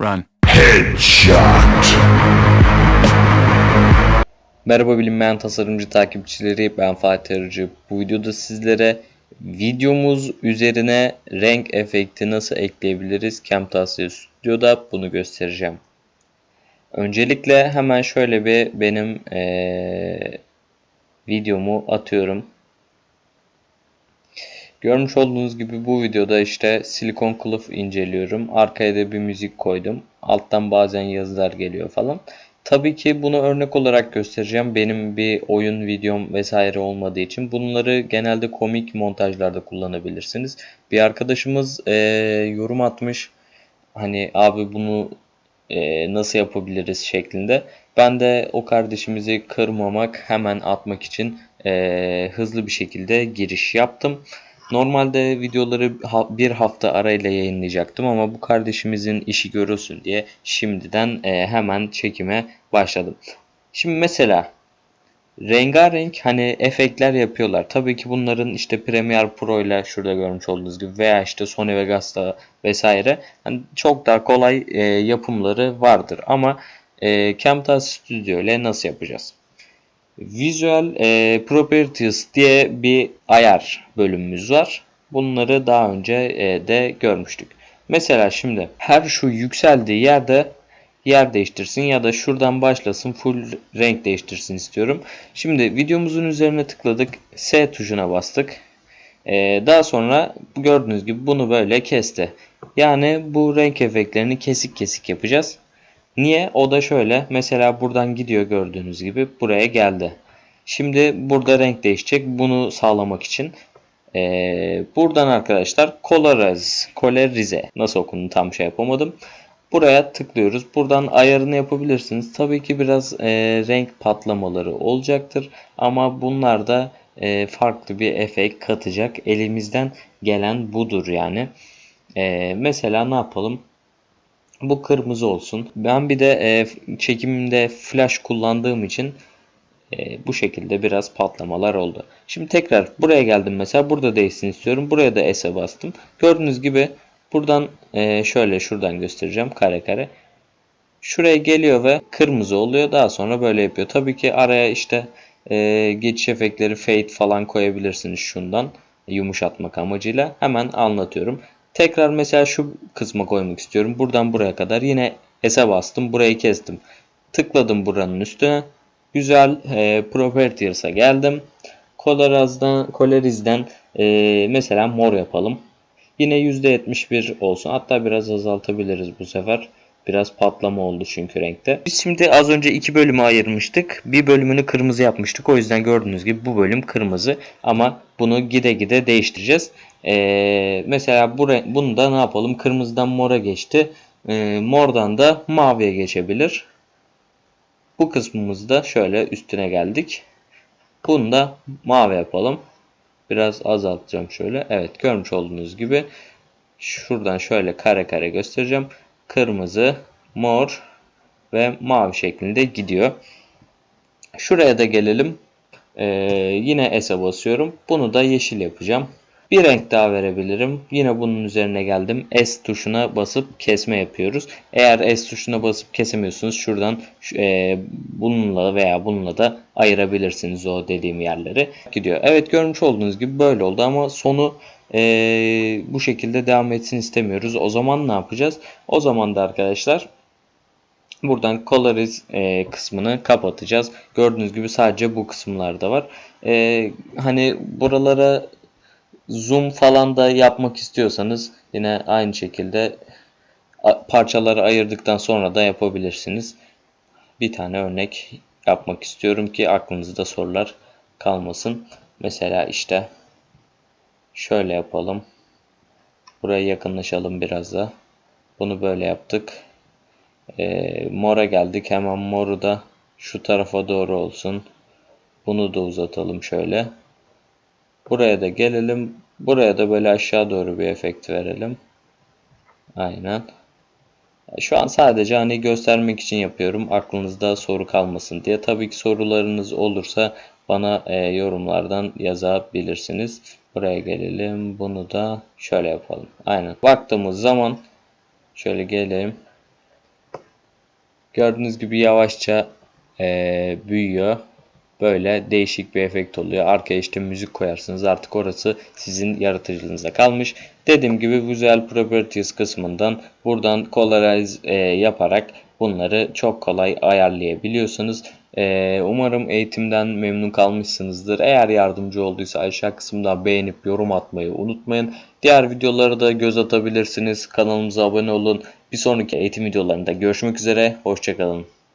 Run. Merhaba bilinmeyen tasarımcı takipçileri ben Fatih Arıcı. Bu videoda sizlere videomuz üzerine renk efekti nasıl ekleyebiliriz Camtasia Studio'da bunu göstereceğim. Öncelikle hemen şöyle bir benim eee, videomu atıyorum. Görmüş olduğunuz gibi bu videoda işte silikon kılıf inceliyorum. Arkaya da bir müzik koydum. Alttan bazen yazılar geliyor falan. Tabii ki bunu örnek olarak göstereceğim. Benim bir oyun videom vesaire olmadığı için bunları genelde komik montajlarda kullanabilirsiniz. Bir arkadaşımız eee, yorum atmış. Hani abi bunu eee, nasıl yapabiliriz şeklinde. Ben de o kardeşimizi kırmamak, hemen atmak için eee, hızlı bir şekilde giriş yaptım. Normalde videoları bir hafta arayla yayınlayacaktım ama bu kardeşimizin işi görülsün diye şimdiden eee, hemen çekime başladım. Şimdi mesela rengarenk hani efektler yapıyorlar. Tabii ki bunların işte Premiere Pro ile şurada görmüş olduğunuz gibi veya işte Sony Vegas'ta vesaire hani çok daha kolay e, yapımları vardır. Ama e, Camtasia Studio ile nasıl yapacağız? Visual e, Properties diye bir ayar bölümümüz var. Bunları daha önce e, de görmüştük. Mesela şimdi her şu yükseldiği yerde yer değiştirsin ya da şuradan başlasın full renk değiştirsin istiyorum. Şimdi videomuzun üzerine tıkladık. S tuşuna bastık. Ee, daha sonra gördüğünüz gibi bunu böyle kesti. Yani bu renk efektlerini kesik kesik yapacağız. Niye? O da şöyle. Mesela buradan gidiyor gördüğünüz gibi buraya geldi. Şimdi burada renk değişecek. Bunu sağlamak için ee, buradan arkadaşlar Colorize, Colorize nasıl okunduğunu tam şey yapamadım. Buraya tıklıyoruz. Buradan ayarını yapabilirsiniz. Tabii ki biraz e, renk patlamaları olacaktır. Ama bunlar da e, farklı bir efekt katacak. Elimizden gelen budur yani. E, mesela ne yapalım? Bu kırmızı olsun. Ben bir de e, çekimimde flash kullandığım için e, bu şekilde biraz patlamalar oldu. Şimdi tekrar buraya geldim mesela. Burada değişsin istiyorum. Buraya da S'e bastım. Gördüğünüz gibi buradan e, şöyle şuradan göstereceğim kare kare. Şuraya geliyor ve kırmızı oluyor. Daha sonra böyle yapıyor. Tabii ki araya işte e, geçiş efektleri fade falan koyabilirsiniz şundan yumuşatmak amacıyla. Hemen anlatıyorum. Tekrar mesela şu kısma koymak istiyorum. Buradan buraya kadar yine S'e bastım. Burayı kestim. Tıkladım buranın üstüne. Güzel e, Properties'a geldim. Coloriz'den, Coloriz'den e, mesela mor yapalım. Yine %71 olsun. Hatta biraz azaltabiliriz bu sefer. Biraz patlama oldu çünkü renkte. Biz şimdi az önce iki bölüme ayırmıştık. Bir bölümünü kırmızı yapmıştık. O yüzden gördüğünüz gibi bu bölüm kırmızı. Ama bunu gide gide değiştireceğiz. Ee, mesela bu renk, bunu da ne yapalım? Kırmızıdan mora geçti. Ee, mordan da maviye geçebilir. Bu kısmımızda şöyle üstüne geldik. Bunu da mavi yapalım. Biraz azaltacağım şöyle. Evet görmüş olduğunuz gibi şuradan şöyle kare kare göstereceğim. Kırmızı, mor ve mavi şeklinde gidiyor. Şuraya da gelelim. Ee, yine S'e basıyorum. Bunu da yeşil yapacağım. Bir renk daha verebilirim. Yine bunun üzerine geldim. S tuşuna basıp kesme yapıyoruz. Eğer S tuşuna basıp kesemiyorsunuz şuradan e, bununla veya bununla da ayırabilirsiniz o dediğim yerleri. Gidiyor. Evet görmüş olduğunuz gibi böyle oldu ama sonu e, bu şekilde devam etsin istemiyoruz. O zaman ne yapacağız? O zaman da arkadaşlar Buradan Colorize e, kısmını kapatacağız. Gördüğünüz gibi sadece bu kısımlarda var. E, hani buralara zoom falan da yapmak istiyorsanız yine aynı şekilde parçaları ayırdıktan sonra da yapabilirsiniz. Bir tane örnek yapmak istiyorum ki aklınızda sorular kalmasın. Mesela işte şöyle yapalım. Buraya yakınlaşalım biraz da. Bunu böyle yaptık. Ee, mora geldik. Hemen moru da şu tarafa doğru olsun. Bunu da uzatalım şöyle. Buraya da gelelim. Buraya da böyle aşağı doğru bir efekt verelim. Aynen. Şu an sadece hani göstermek için yapıyorum. Aklınızda soru kalmasın diye. Tabii ki sorularınız olursa bana e, yorumlardan yazabilirsiniz. Buraya gelelim. Bunu da şöyle yapalım. Aynen. Baktığımız zaman şöyle gelelim. Gördüğünüz gibi yavaşça eee, büyüyor. Böyle değişik bir efekt oluyor. Arkaya işte müzik koyarsınız. Artık orası sizin yaratıcılığınıza kalmış. Dediğim gibi Visual Properties kısmından buradan Colorize eee, yaparak bunları çok kolay ayarlayabiliyorsunuz. Eee, umarım eğitimden memnun kalmışsınızdır. Eğer yardımcı olduysa aşağı kısımda beğenip yorum atmayı unutmayın. Diğer videolara da göz atabilirsiniz. Kanalımıza abone olun. Bir sonraki eğitim videolarında görüşmek üzere. Hoşçakalın.